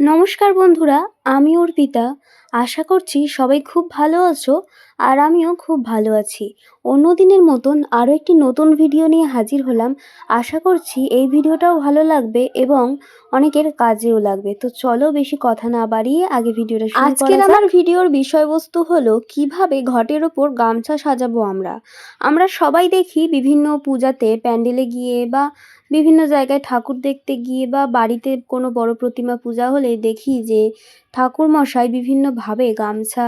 নমস্কার বন্ধুরা আমি অর্পিতা। আশা করছি সবাই খুব ভালো আছো আর আমিও খুব ভালো আছি। অন্য দিনের মতন আরও একটি নতুন ভিডিও নিয়ে হাজির হলাম। আশা করছি এই ভিডিওটাও ভালো লাগবে এবং অনেকের কাজেও লাগবে। তো চলো বেশি কথা না বাড়িয়ে আগে ভিডিওটা আজকের আমার ভিডিওর বিষয়বস্তু হলো কীভাবে ঘটের ওপর গামছা সাজাবো আমরা? আমরা সবাই দেখি বিভিন্ন পূজাতে প্যান্ডেলে গিয়ে বা বিভিন্ন জায়গায় ঠাকুর দেখতে গিয়ে বা বাড়িতে কোনো বড় প্রতিমা পূজা হলে দেখি যে ঠাকুরমশাই বিভিন্নভাবে গামছা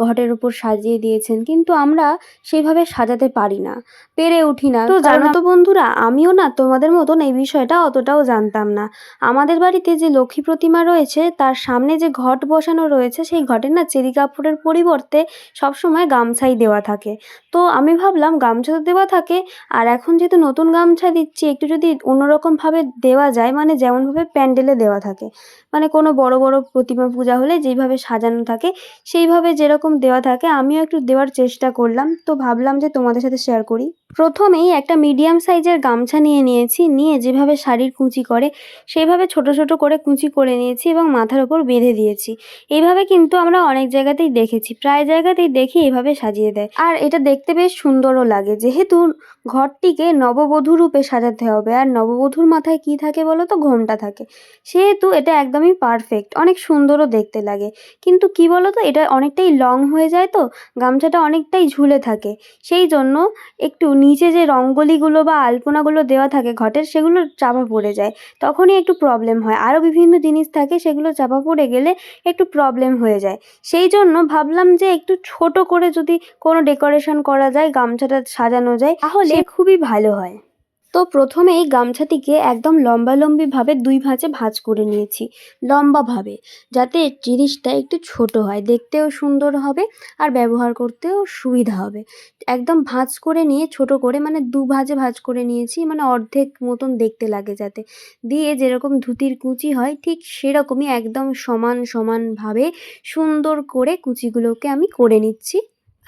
ঘটের উপর সাজিয়ে দিয়েছেন কিন্তু আমরা সেইভাবে সাজাতে পারি না পেরে উঠি না। তো জানো তো বন্ধুরা আমিও না তোমাদের মতন এই বিষয়টা অতটাও জানতাম না। আমাদের বাড়িতে যে লক্ষ্মী প্রতিমা রয়েছে তার সামনে যে ঘট বসানো রয়েছে সেই ঘটের না চেরি কাপড়ের পরিবর্তে সবসময় গামছাই দেওয়া থাকে। তো আমি ভাবলাম গামছা তো দেওয়া থাকে আর এখন যেহেতু নতুন গামছা দিচ্ছি একটু যদি অন্যরকমভাবে দেওয়া যায় মানে যেমনভাবে প্যান্ডেলে দেওয়া থাকে মানে কোনো বড় বড় প্রতিমা পূজা হলে যেইভাবে সাজানো থাকে, সেইভাবে যেরকম দেওয়া থাকে, আমিও একটু দেওয়ার চেষ্টা করলাম। তো ভাবলাম যে তোমাদের সাথে শেয়ার করি। প্রথমেই একটা মিডিয়াম সাইজের গামছা নিয়ে নিয়েছি, নিয়ে যেভাবে শাড়ির কুঁচি করে সেইভাবে ছোট ছোট করে কুঁচি করে নিয়েছি এবং মাথার ওপর বেঁধে দিয়েছি। এইভাবে কিন্তু আমরা অনেক জায়গাতেই দেখেছি, প্রায় জায়গাতেই দেখি এইভাবে সাজিয়ে দেয়। আর এটা দেখতে বেশ সুন্দরও লাগে, যেহেতু ঘরটিকে নববধূ রূপে সাজাতে হবে, আর নববধূর মাথায় কি থাকে বলো তো, ঘোমটা থাকে। সেহেতু এটা একদমই পারফেক্ট অনেক সুন্দরও দেখতে লাগে। কিন্তু কি বলো তো, এটা অনেকটাই লং হয়ে যায় তো, গামছাটা অনেকটাই ঝুলে থাকে। সেই জন্য একটু নিচে যে রঙ্গলিগুলো বা আলপনাগুলো দেওয়া থাকে ঘটের সেগুলো চাপা পড়ে যায়। তখনই একটু প্রবলেম হয়। আরও বিভিন্ন জিনিস থাকে সেগুলো চাপা পড়ে গেলে একটু প্রবলেম হয়ে যায়। সেই জন্য ভাবলাম যে একটু ছোট করে যদি কোনো ডেকোরেশন করা যায় গামছাটা সাজানো যায় তাহলে খুবই ভালো হয়। তো প্রথমেই গামছাটিকে একদম লম্বালম্বিভাবে দুই ভাঁজে ভাঁজ করে নিয়েছি, লম্বাভাবে, যাতে জিনিসটা একটু ছোট হয়, দেখতেও সুন্দর হবে আর ব্যবহার করতেও সুবিধা হবে। একদম ভাঁজ করে নিয়ে, ছোট করে মানে দু ভাঁজে ভাঁজ করে নিয়েছি মানে অর্ধেক মতন দেখতে লাগে যাতে। দিয়ে যেরকম ধুতির কুচি হয়, ঠিক সেরকমই একদম সমান সমানভাবে সুন্দর করে কুচিগুলোকে আমি করে নিচ্ছি।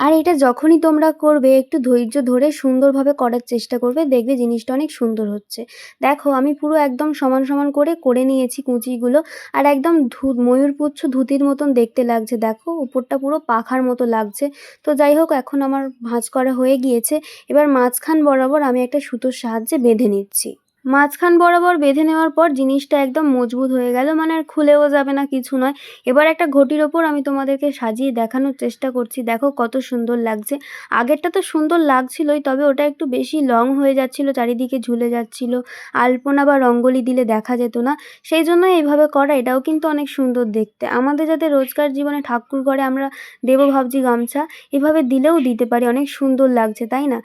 আর এটা যখনই তোমরা করবে, একটু ধৈর্য ধরে সুন্দরভাবে করার চেষ্টা করবে, দেখবে জিনিসটা অনেক সুন্দর হচ্ছে। দেখো, আমি পুরো একদম সমান সমান করে করে নিয়েছি কুচিগুলো, আর একদম ধু ময়ূরপুচ্ছ ধুতির মতন দেখতে লাগছে। দেখো, উপরটা পুরো পাখার মতো লাগছে। তো যাই হোক, এখন আমার ভাঁজ করা হয়ে গিয়েছে। এবার মাঝখান বরাবর আমি একটা সুতোর সাহায্যে বেঁধে নিচ্ছি। মাঝখান বরাবর বেঁধে নেওয়ার পর জিনিসটা একদম মজবুত হয়ে গেল মানে আর খুলেও যাবে না, কিছু নয়। এবার একটা ঘটির ওপর আমি তোমাদেরকে সাজিয়ে দেখানোর চেষ্টা করছি। দেখো কত সুন্দর লাগছে। আগেরটা তো সুন্দর লাগছিলই, তবে ওটা একটু বেশি লং হয়ে যাচ্ছিল, চারিদিকে ঝুলে যাচ্ছিল, আলপনা বা রঙ্গোলি দিলে দেখা যেত না। সেই জন্য এইভাবে করা, এটাও কিন্তু অনেক সুন্দর দেখতে। আমাদের যাতে রোজকার জীবনে ঠাকুর ঘরে আমরা দেবো ভাবছি গামছা, এভাবে দিলেও দিতে পারি, অনেক সুন্দর লাগছে, তাই না?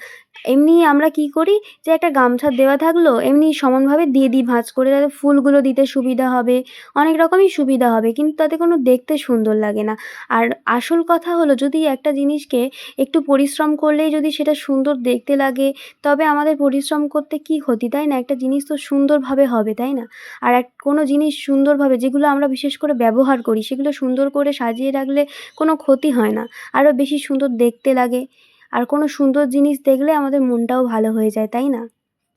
এমনি আমরা কি করি যে একটা গামছা দেওয়া থাকল, এমনি সমানভাবে দিয়ে দিই ভাঁজ করে যাতে ফুলগুলো দিতে সুবিধা হবে, অনেক রকমই সুবিধা হবে, কিন্তু তাতে কোনো দেখতে সুন্দর লাগে না। আর আসল কথা হলো যদি একটা জিনিসকে একটু পরিশ্রম করলেই যদি সেটা সুন্দর দেখতে লাগে, তবে আমাদের পরিশ্রম করতে কি ক্ষতি, তাই না? একটা জিনিস তো সুন্দরভাবে হবে, তাই না? আর এক, কোনো জিনিস সুন্দরভাবে যেগুলো আমরা বিশেষ করে ব্যবহার করি, সেগুলো সুন্দর করে সাজিয়ে রাখলে কোনো ক্ষতি হয় না। আরও বেশি সুন্দর দেখতে লাগে। আর কোনো সুন্দর জিনিস দেখলে আমাদের মনটাও ভালো হয়ে যায় তাই না?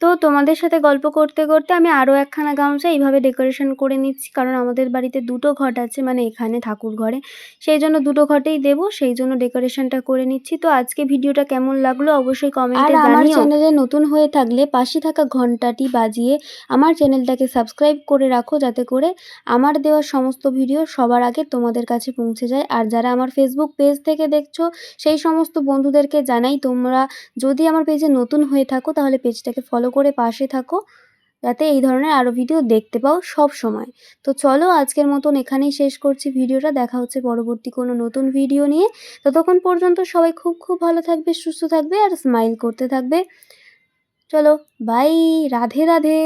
তো তোমাদের সাথে গল্প করতে করতে আমি আরও একখানা গামছা এইভাবে ডেকোরেশন করে নিচ্ছি। কারণ আমাদের বাড়িতে দুটো ঘট আছে মানে এখানে ঠাকুর ঘরে। সেই জন্য দুটো ঘটেই দেবো সেই জন্য ডেকোরেশনটা করে নিচ্ছি। তো আজকে ভিডিওটা কেমন লাগল অবশ্যই কমেন্টে আমার চ্যানেলে নতুন হয়ে থাকলে পাশে থাকা ঘন্টাটি বাজিয়ে আমার চ্যানেলটাকে সাবস্ক্রাইব করে রাখো যাতে করে আমার দেওয়া সমস্ত ভিডিও সবার আগে তোমাদের কাছে পৌঁছে যায়। আর যারা আমার ফেসবুক পেজ থেকে দেখছ সেই সমস্ত বন্ধুদেরকে জানাই তোমরা যদি আমার পেজে নতুন হয়ে থাকো তাহলে পেজটাকে ফলো করে পাশে থাকো, যাতে এই ধরনের আরও ভিডিও দেখতে পাও সব সময়। তো চলো আজকের মতন এখানেই শেষ করছি ভিডিওটা দেখা হচ্ছে পরবর্তী কোনো নতুন ভিডিও নিয়ে। ততক্ষণ পর্যন্ত সবাই খুব খুব ভালো থাকবে, সুস্থ থাকবে আর স্মাইল করতে থাকবে। চলো বাই রাধে রাধে।